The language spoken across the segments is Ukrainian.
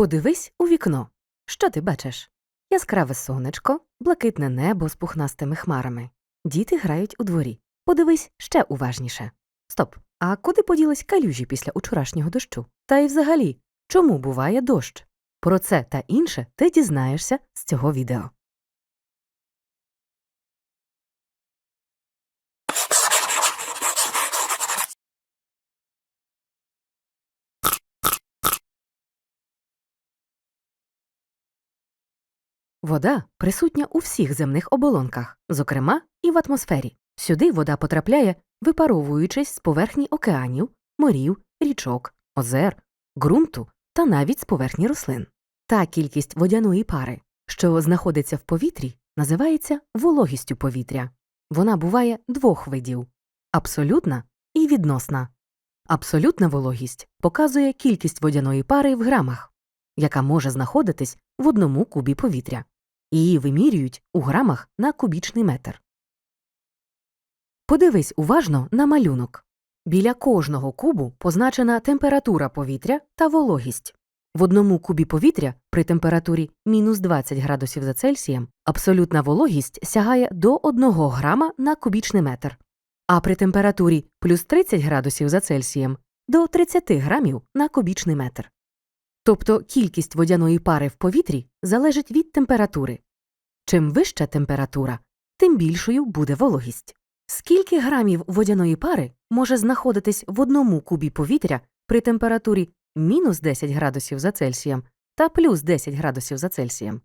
Подивись у вікно. Що ти бачиш? Яскраве сонечко, блакитне небо з пухнастими хмарами. Діти грають у дворі. Подивись ще уважніше. Стоп. А куди поділись калюжі після учорашнього дощу? Та й взагалі, чому буває дощ? Про це та інше ти дізнаєшся з цього відео. Вода присутня у всіх земних оболонках, зокрема і в атмосфері. Сюди вода потрапляє, випаровуючись з поверхні океанів, морів, річок, озер, ґрунту та навіть з поверхні рослин. Та кількість водяної пари, що знаходиться в повітрі, називається вологістю повітря. Вона буває двох видів абсолютна і відносна. Абсолютна вологість показує кількість водяної пари в грамах, яка може знаходитись в одному кубі повітря. Її вимірюють у грамах на кубічний метр. Подивись уважно на малюнок. Біля кожного кубу позначена температура повітря та вологість. В одному кубі повітря при температурі мінус 20 градусів за Цельсієм абсолютна вологість сягає до 1 грама на кубічний метр, а при температурі плюс 30 градусів за Цельсієм до 30 грамів на кубічний метр. Тобто кількість водяної пари в повітрі залежить від температури. Чим вища температура, тим більшою буде вологість. Скільки грамів водяної пари може знаходитись в одному кубі повітря при температурі мінус 10 градусів за Цельсієм та плюс 10 градусів за Цельсієм?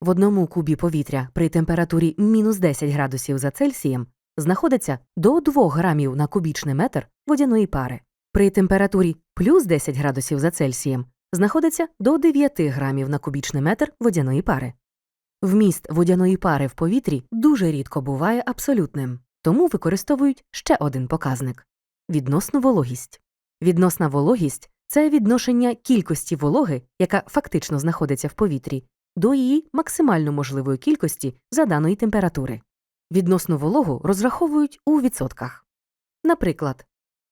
В одному кубі повітря при температурі мінус 10 градусів за Цельсієм знаходиться до 2 грамів на кубічний метр водяної пари. При температурі плюс 10 градусів за Цельсієм знаходиться до 9 грамів на кубічний метр водяної пари. Вміст водяної пари в повітрі дуже рідко буває абсолютним, тому використовують ще один показник відносну вологість. Відносна вологість це відношення кількості вологи, яка фактично знаходиться в повітрі, до її максимально можливої кількості за даної температури. Відносну вологу розраховують у відсотках. Наприклад,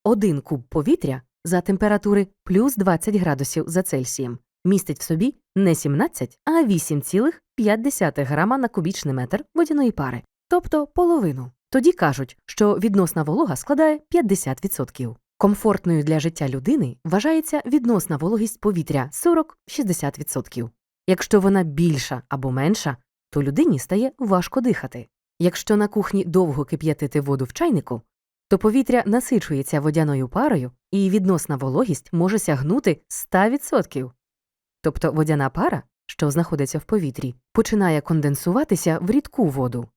один куб повітря за температури плюс 20 градусів за Цельсієм містить в собі не 17, а 8,5 грама на кубічний метр водяної пари, тобто половину. Тоді кажуть, що відносна волога складає 50%. Комфортною для життя людини вважається відносна вологість повітря 40-60%. Якщо вона більша або менша, то людині стає важко дихати. Якщо на кухні довго кип'ятити воду в чайнику, то повітря насичується водяною парою, і відносна вологість може сягнути 100%. Тобто водяна пара, що знаходиться в повітрі, починає конденсуватися в рідку воду.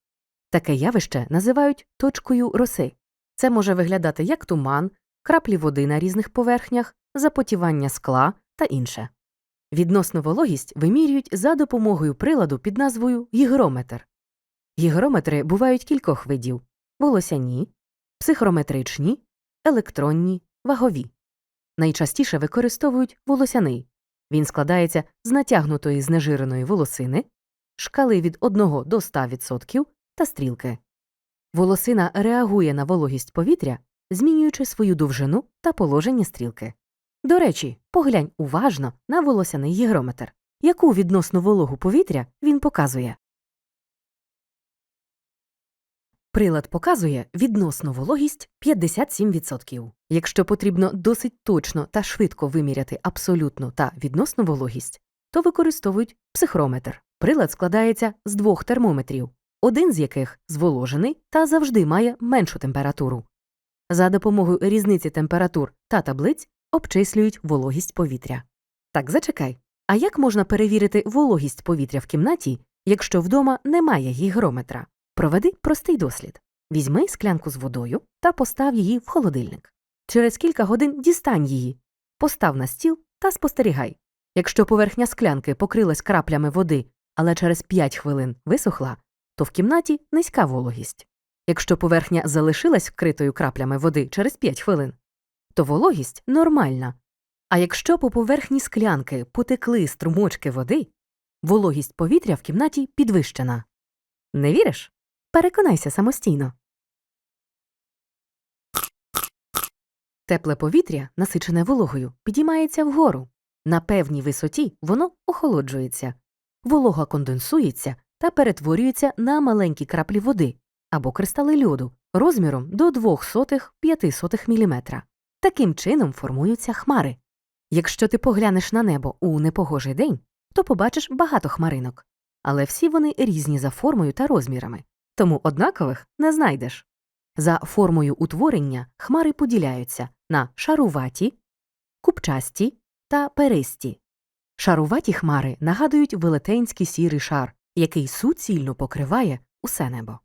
Таке явище називають точкою роси. Це може виглядати як туман, краплі води на різних поверхнях, запотівання скла та інше. Відносну вологість вимірюють за допомогою приладу під назвою гігрометр. Гігрометри бувають кількох видів волосяні, психрометричні, електронні, вагові. Найчастіше використовують волосяний. Він складається з натягнутої знежиреної волосини, шкали від 1 до 100% та стрілки. Волосина реагує на вологість повітря, змінюючи свою довжину та положення стрілки. До речі, поглянь уважно на волосяний гігрометр, яку відносну вологу повітря він показує. Прилад показує відносну вологість 57%. Якщо потрібно досить точно та швидко виміряти абсолютну та відносну вологість, то використовують психрометр. Прилад складається з двох термометрів, один з яких зволожений та завжди має меншу температуру. За допомогою різниці температур та таблиць обчислюють вологість повітря. Так, зачекай. А як можна перевірити вологість повітря в кімнаті, якщо вдома немає гігрометра? Проведи простий дослід. Візьми склянку з водою та постав її в холодильник. Через кілька годин дістань її, постав на стіл та спостерігай. Якщо поверхня склянки покрилась краплями води, але через 5 хвилин висохла, то в кімнаті низька вологість. Якщо поверхня залишилась вкритою краплями води через 5 хвилин, то вологість нормальна. А якщо по поверхні склянки потекли струмочки води, вологість повітря в кімнаті підвищена. Не віриш? Переконайся самостійно. Тепле повітря, насичене вологою, підіймається вгору. На певній висоті воно охолоджується. Волога конденсується та перетворюється на маленькі краплі води або кристали льоду розміром до 0,02-0,05 мм. Таким чином формуються хмари. Якщо ти поглянеш на небо у непогожий день, то побачиш багато хмаринок, але всі вони різні за формою та розмірами, тому однакових не знайдеш. За формою утворення хмари поділяються на шаруваті, купчасті та перисті. Шаруваті хмари нагадують велетенський сірий шар, який суцільно покриває усе небо.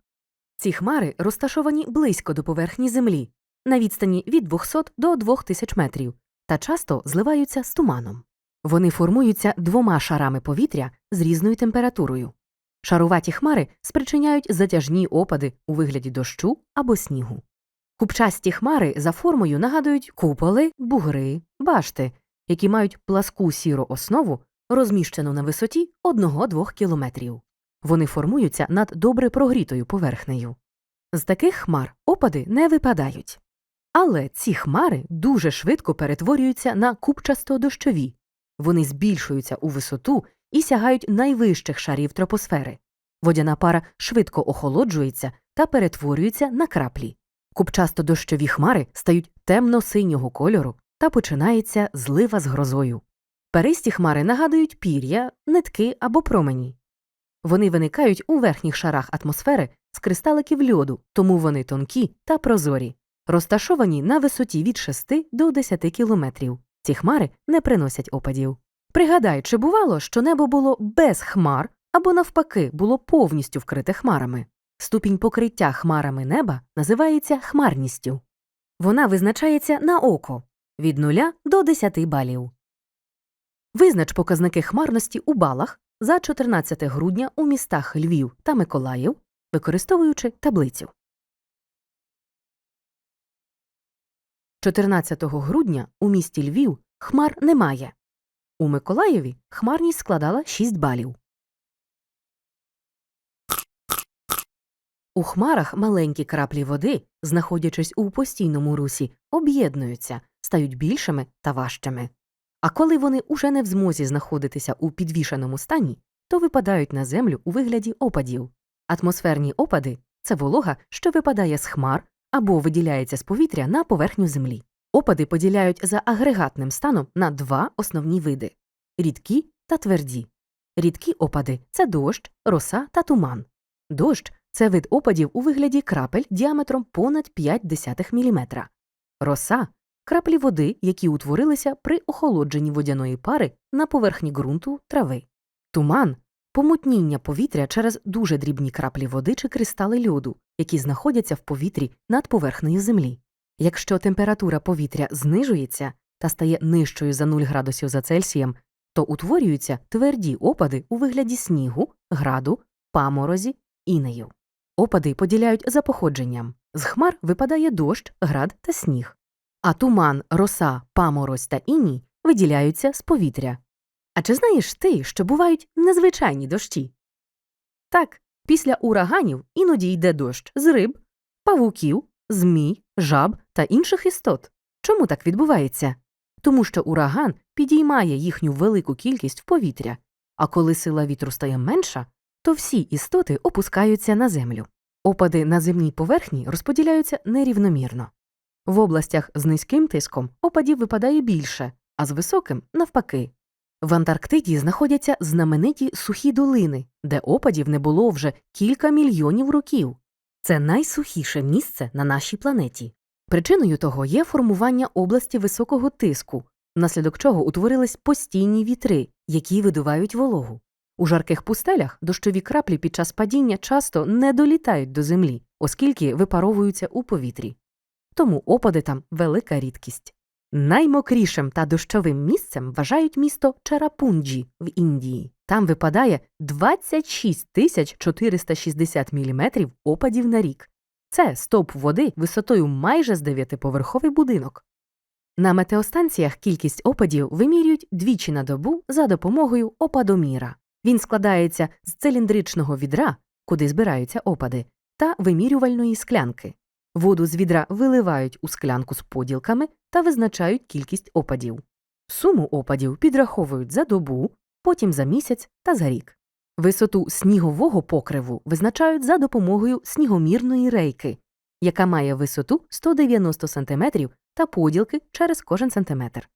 Ці хмари розташовані близько до поверхні землі, на відстані від 200 до 2000 метрів, та часто зливаються з туманом. Вони формуються двома шарами повітря з різною температурою. Шаруваті хмари спричиняють затяжні опади у вигляді дощу або снігу. Купчасті хмари за формою нагадують куполи, бугри, башти, які мають пласку сіру основу, розміщену на висоті 1-2 кілометрів. Вони формуються над добре прогрітою поверхнею. З таких хмар опади не випадають. Але ці хмари дуже швидко перетворюються на купчасто-дощові. Вони збільшуються у висоту і сягають найвищих шарів тропосфери. Водяна пара швидко охолоджується та перетворюється на краплі. Купчасто-дощові хмари стають темно-синього кольору та починається злива з грозою. Перисті хмари нагадують пір'я, нитки або промені. Вони виникають у верхніх шарах атмосфери з кристаликів льоду, тому вони тонкі та прозорі, розташовані на висоті від 6 до 10 кілометрів. Ці хмари не приносять опадів. Пригадай, чи бувало, що небо було без хмар або навпаки було повністю вкрите хмарами. Ступінь покриття хмарами неба називається хмарністю. Вона визначається на око від 0 до 10 балів. Визнач показники хмарності у балах за 14 грудня у містах Львів та Миколаїв, використовуючи таблицю. 14 грудня у місті Львів хмар немає. У Миколаєві хмарність складала 6 балів. У хмарах маленькі краплі води, знаходячись у постійному русі, об'єднуються, стають більшими та важчими. А коли вони уже не в змозі знаходитися у підвішеному стані, то випадають на землю у вигляді опадів. Атмосферні опади це волога, що випадає з хмар або виділяється з повітря на поверхню землі. Опади поділяють за агрегатним станом на два основні види рідкі та тверді. Рідкі опади це дощ, роса та туман. Дощ це вид опадів у вигляді крапель діаметром понад 0,5 мм. Роса краплі води, які утворилися при охолодженні водяної пари на поверхні ґрунту трави. Туман помутніння повітря через дуже дрібні краплі води чи кристали льоду, які знаходяться в повітрі над поверхнею землі. Якщо температура повітря знижується та стає нижчою за 0 градусів за Цельсієм, то утворюються тверді опади у вигляді снігу, граду, паморозі, інею. Опади поділяють за походженням. З хмар випадає дощ, град та сніг. А туман, роса, паморозь та іній виділяються з повітря. А чи знаєш ти, що бувають незвичайні дощі? Так, після ураганів іноді йде дощ з риб, павуків, змій, жаб та інших істот. Чому так відбувається? Тому що ураган підіймає їхню велику кількість в повітря, а коли сила вітру стає менша, то всі істоти опускаються на землю. Опади на земній поверхні розподіляються нерівномірно. В областях з низьким тиском опадів випадає більше, а з високим навпаки. В Антарктиді знаходяться знамениті сухі долини, де опадів не було вже кілька мільйонів років. Це найсухіше місце на нашій планеті. Причиною того є формування області високого тиску, внаслідок чого утворились постійні вітри, які видувають вологу. У жарких пустелях дощові краплі під час падіння часто не долітають до землі, оскільки випаровуються у повітрі. Тому опади там велика рідкість. Наймокрішим та дощовим місцем вважають місто Чарапунджі в Індії. Там випадає 26 тисяч 460 мм опадів на рік. Це стовп води висотою майже з дев'ятиповерховий будинок. На метеостанціях кількість опадів вимірюють двічі на добу за допомогою опадоміра. Він складається з циліндричного відра, куди збираються опади, та вимірювальної склянки. Воду з відра виливають у склянку з поділками та визначають кількість опадів. Суму опадів підраховують за добу, потім за місяць та за рік. Висоту снігового покриву визначають за допомогою снігомірної рейки, яка має висоту 190 см та поділки через кожен сантиметр.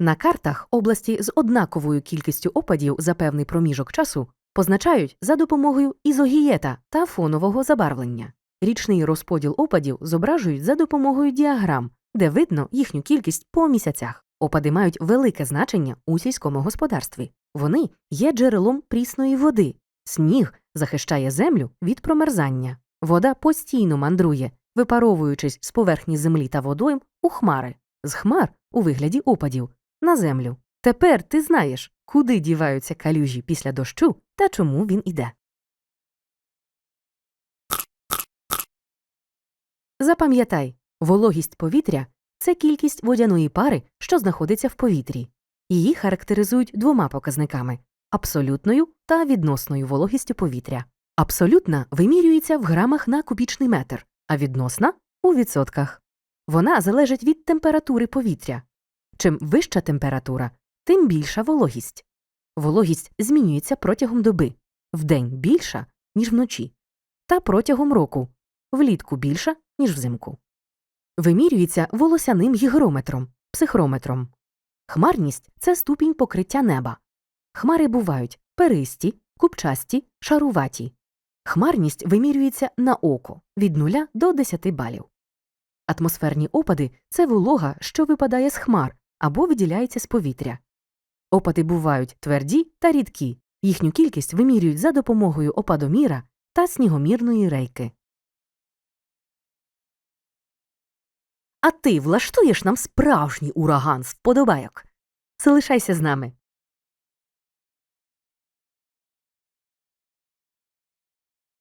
На картах області з однаковою кількістю опадів за певний проміжок часу позначають за допомогою ізогієта та фонового забарвлення. Річний розподіл опадів зображують за допомогою діаграм, де видно їхню кількість по місяцях. Опади мають велике значення у сільському господарстві. Вони є джерелом прісної води. Сніг захищає землю від промерзання. Вода постійно мандрує, випаровуючись з поверхні землі та водойм у хмари, з хмар у вигляді опадів на землю. Тепер ти знаєш, куди діваються калюжі після дощу та чому він іде. Запам'ятай, вологість повітря це кількість водяної пари, що знаходиться в повітрі. Її характеризують двома показниками абсолютною та відносною вологістю повітря. Абсолютна вимірюється в грамах на кубічний метр, а відносна у відсотках. Вона залежить від температури повітря. Чим вища температура, тим більша вологість. Вологість змінюється протягом доби вдень більша, ніж вночі, та протягом року влітку більша, ніж взимку. Вимірюється волосяним гігрометром, психрометром. Хмарність це ступінь покриття неба. Хмари бувають перисті, купчасті, шаруваті. Хмарність вимірюється на око від 0 до 10 балів. Атмосферні опади це волога, що випадає з хмар або виділяється з повітря. Опади бувають тверді та рідкі. Їхню кількість вимірюють за допомогою опадоміра та снігомірної рейки. А ти влаштуєш нам справжній ураган вподобайок. Залишайся з нами.